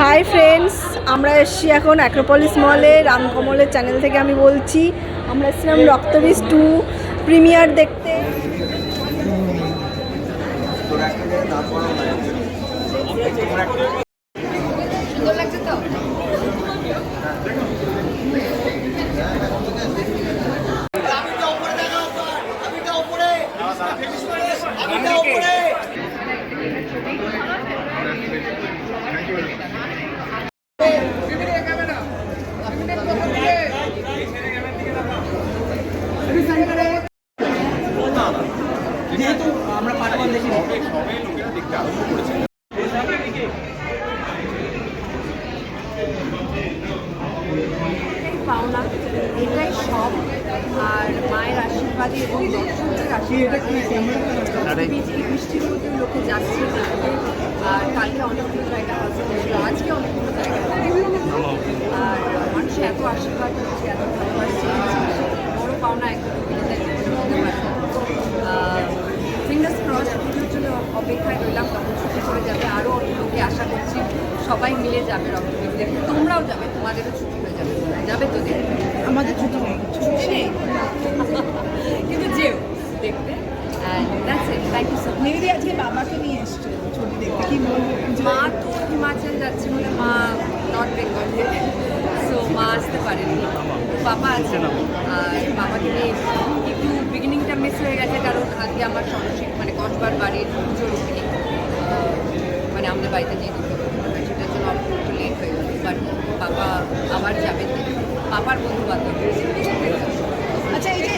Hi friends আমরা এসেছি এখন অ্যাক্রোপলিস মলে রামকমলের চ্যানেল থেকে আমি বলছি। আমরা এসেছিলাম রক্তবীজ টু প্রিমিয়ার দেখতে। সুন্দর লাগছে তো এটাই পাওনা এটাই সব। আর মায়ের আশীর্বাদে এবং দর্শকদের আশীর্বাদে বৃষ্টি বৃষ্টির মধ্যে লোকে যাচ্ছে দেখতে আর কালকে অনেকগুলো জায়গা আছে আজকে অনেকগুলো জায়গা আর মানুষ এত আশীর্বাদ করছে এত ভালোবাসছে বড় পাওনা একদম ফিঙ্গার্স ক্রস পুজোর জন্য অপেক্ষায় রইলাম তখন ছুটি করে যাবে আরও অনেক লোকে আশা করছি সবাই মিলে যাবে রক্তবীজ দেখতে। তোমরাও যাবে তোমাদেরও ছুটি হয়ে যাবে। যাবে তো দেখতে? আমাদের ছুটি নেই। ছুটি নেই? কিন্তু যেও দেখতে আজকে বাবাকে নিয়ে এসছে ছুটি দেখতে কি বলব? মা তো হিমাচল যাচ্ছে বলে মা নর্থ বেঙ্গল। সো মা আসতে পারেনি। বাবা আছে। আর বাবাকে নিয়ে একটু বিগিনিংটা মিস হয়ে গেছে কারণ আজকে আমার সন্ন্যাসিক মানে কসবার বাড়ির পুজোর ওখানে মানে আমাদের বাড়িতে যে সেটার জন্য অল্প একটু লেট হয়ে গেল বাট বাবা আবার যাবে বাবার বন্ধু বান্ধব আচ্ছা এই যে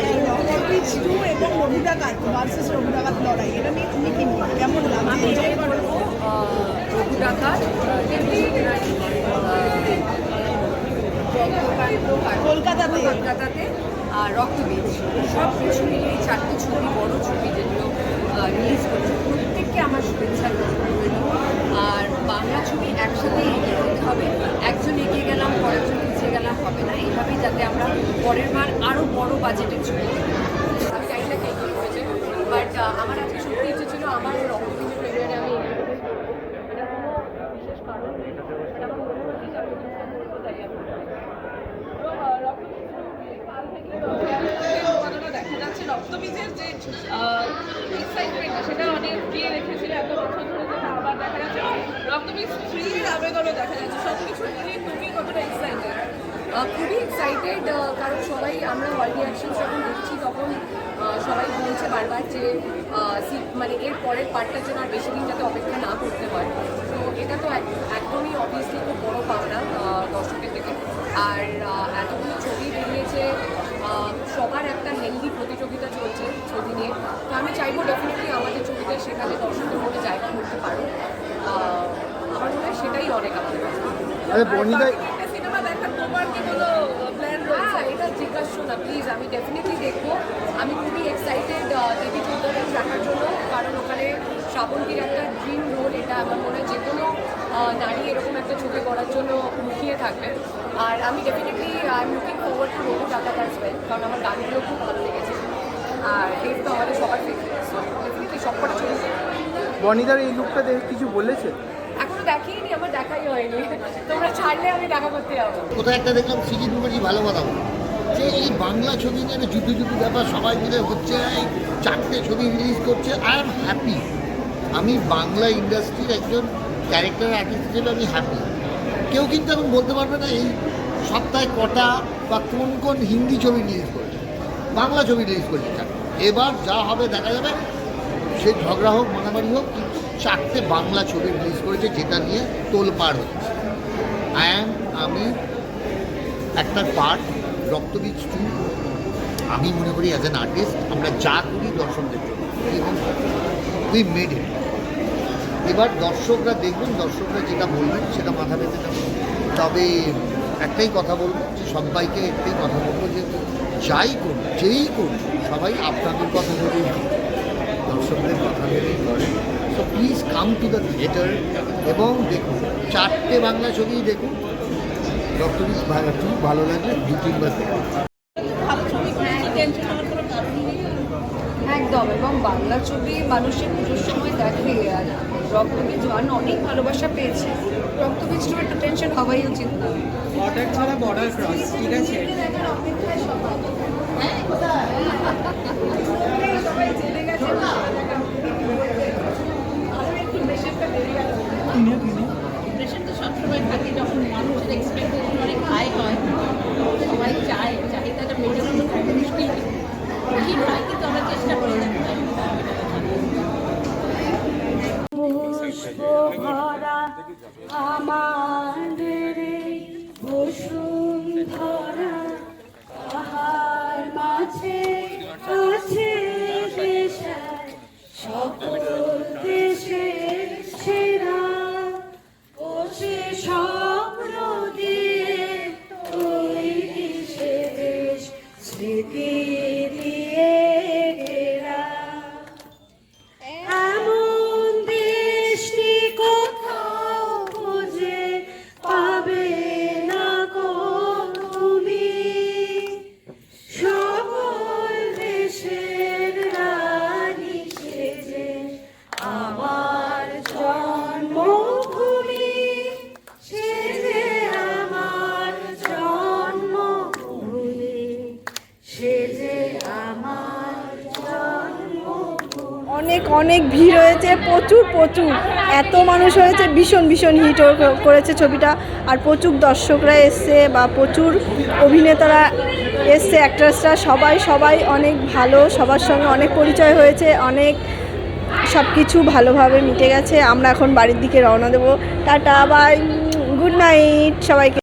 টু এবং রঘুডাকাত ভার্সেস রঘুডাকাত লড়াই? এটা নিয়ে তুমি কি বলবে? কেমন আমি লাগছে এটাই বলব রঘু কলকাতাতে। কলকাতাতে আর রক্তবীজ। সব কিছু চারটে ছবি বড় ছবি যেগুলো রিলিজ করেছে প্রত্যেককে আমার শুভেচ্ছা রইল আর বাংলা ছবি একসাথে এগিয়ে যেতে হবে। একজন এগিয়ে গেলাম, পরের জন পিছিয়ে গেলাম, হবে না। এইভাবেই যাতে আমরা পরের বার আরও বড় বাজেটের ছবি আমি জানি কে কী হয়েছে বাট আমার আজকে সত্যি ইচ্ছে ছিল আমার রক্তবীজের প্রেমিয়ারে আমি এটা কোনো বিশেষ কারণ নেই এটা আমার মনে হচ্ছে যে আমি কিছু করব, তাই আমি উপাদানও দেখা যাচ্ছে রক্তবীজের সেটা অনেক দেখা যাচ্ছে। দেখা যাচ্ছে। সব কিছু কতটা খুবই এক্সাইটেড কারণ সবাই আমরা ওয়ার্ল্ড রিয়াকশন যখন দেখছি, তখন সবাই বলছে বারবার যে মানে এর পরের পার্টটার জন্য আর বেশি দিন যাতে অপেক্ষা না করতে হয় তো এটা তো এক- একদমই অবভিয়াসলি খুব বড় পাওনা আহ, দর্শকের থেকে আর আহ, এতগুলো ছবি বেরিয়েছে আহ, সবার একটা হেলদি প্রতিযোগিতা চলছে ছবি নিয়ে তো আমি চাইব ডেফিনেটলি আমাদের ছবিটা সেখানে দর্শকের মধ্যে জায়গা করতে পারো আমার মনে হয় সেটাই অনেক আমাদের কাছে। একটা সিনেমা দেখার তোমার কি কোনো প্ল্যান রয়েছে? হ্যাঁ এটা জিজ্ঞাসা না প্লিজ আমি ডেফিনেটলি দেখব। আমি খুবই এক্সাইটেড দেবী চৌধুরী দেখার জন্য কারণ ওখানে শ্রাবন্তীর একটা ড্রিম রোল এটা আমার মনে হয় যে কোনো নারী এরকম একটা ছবি করার জন্য মুখিয়ে থাকবে। আর আমি definitely I am looking forward to Raghu টাকা অ্যাজ কারণ আমার গানগুলো খুব ভালো লেগেছে। আর তো আমাদের সবার ফেভারিট সো ডেফিনেটলি সবকটা ছবি বনিদার এই লুকটা দেখে কিছু বলেছে? এখনও দেখিনি আমার দেখাই হয়নি। তোমরা ছাড়লে আমি দেখা করতে যাব। কোথায় একটা দেখলাম সিজিৎ মুখার্জি ভালো কথা বলে। যে এই বাংলা ছবি নিয়ে যুদ্ধ যুদ্ধ ব্যাপার সবাই মিলে হচ্ছে এই চারটে ছবি রিলিজ করছে। আই এম হ্যাপি আমি বাংলা ইন্ডাস্ট্রির একজন ক্যারেক্টার আর্টিস্ট হিসেবে আমি হ্যাপি কেউ কিন্তু এখন বলতে পারবে না এই সপ্তাহে কটা বা কোন কোন হিন্দি ছবি রিলিজ করছে। বাংলা ছবি রিলিজ করছে। এবার যা হবে দেখা যাবে। সে ঝগড়া হোক, মারামারি হোক চারটে বাংলা ছবি রিলিজ করেছে যেটা নিয়ে তোলপাড় হচ্ছে। অ্যান্ড আমি, একটা পার্ট রক্তবীজ টু আমি মনে করি অ্যাজ অ্যান আর্টিস্ট আমরা যা করি দর্শকদের জন্য। এবং উই মেড ইট এবার দর্শকরা দেখবেন, দর্শকরা যেটা বলবেন, সেটা মাথা পেতে নেবেন তবে একটাই কথা বলব যে সবাইকে একটাই কথা বলব যে যাই করুন যেই করুন সবাই আপনাদের কথা ভেবেই। দর্শকদের কথা ভেবেই করেন so please come to the theatre এবং দেখুন চারটে বাংলা ছবি দেখুন ভালো টু ভালো লাগলে দু তিনবার দেখুন একদম এবং বাংলা ছবি মানুষের পুজোর সময় দেখে আর রক্তবীজ মান অনেক ভালোবাসা পেয়েছে রক্তবীজ টু একটু টেনশন হওয়াই উচিত না বর্ডার ছাড়া বর্ডার ক্রস ঠিক আছে ডিপ্রেশন তো সবসময় থাকে যখন মানুষের এক্সপেকটেশন অনেক হাই হয় সবাই চায় চাহিদাটা মেটানো খুব মুশকিল কঠিন হয় কিন্তু আমরা চেষ্টা করে। অনেক অনেক ভিড় হয়েছে, প্রচুর প্রচুর। এত মানুষ হয়েছে, ভীষণ ভীষণ হিট করেছে ছবিটা। আর প্রচুর দর্শকরা এসছে বা প্রচুর অভিনেতারা এসছে অ্যাক্ট্রেসরা সবাই সবাই অনেক ভালো, সবার সঙ্গে অনেক পরিচয় হয়েছে, অনেক সব কিছু ভালোভাবে মিটে গেছে। আমরা এখন বাড়ির দিকে রওনা দেবো। টাটা বাই গুড নাইট, সবাইকে।